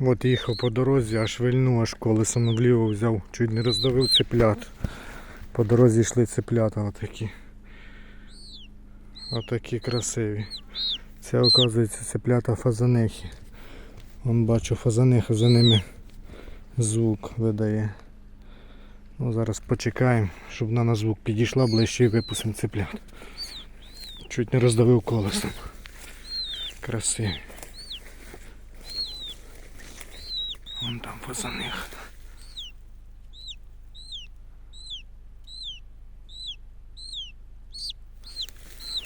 От їхав по дорозі, аж вильнув, аж колесом вліво взяв, чуть не роздавив цеплят. По дорозі йшли цеплята отакі. Отакі красиві. Це оказується цеплята фазанихи. Вон бачу фазаниха за ними звук видає. Ну, зараз почекаємо, щоб вона на звук підійшла ближче і випустимо цеплят. Чуть не роздавив колесом. Красиві. Вон там них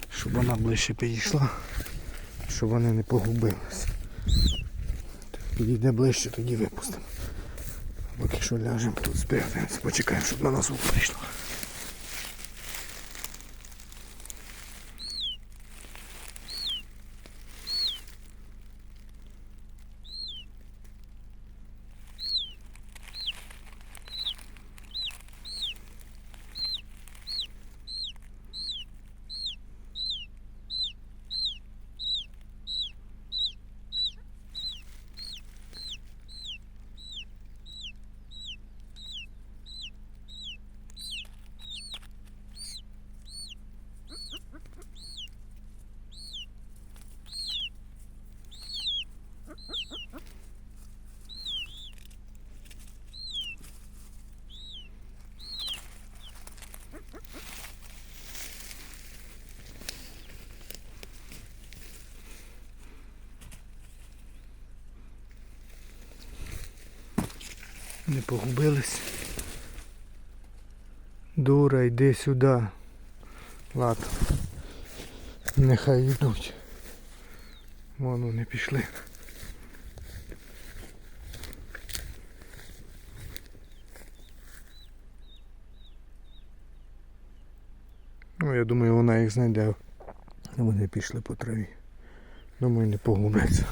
Щоб вона ближче підійшла, щоб вони не погубилися. Підійде ближче, тоді випустимо. Поки що ляжемо тут спрятаємося, почекаємо, щоб на нас звук Не погубились. Дура, йди сюди. Ладно. Нехай йдуть. Вон вони пішли. Ну, я думаю, вона їх знайде. Вони пішли по траві. Думаю, не погубляться.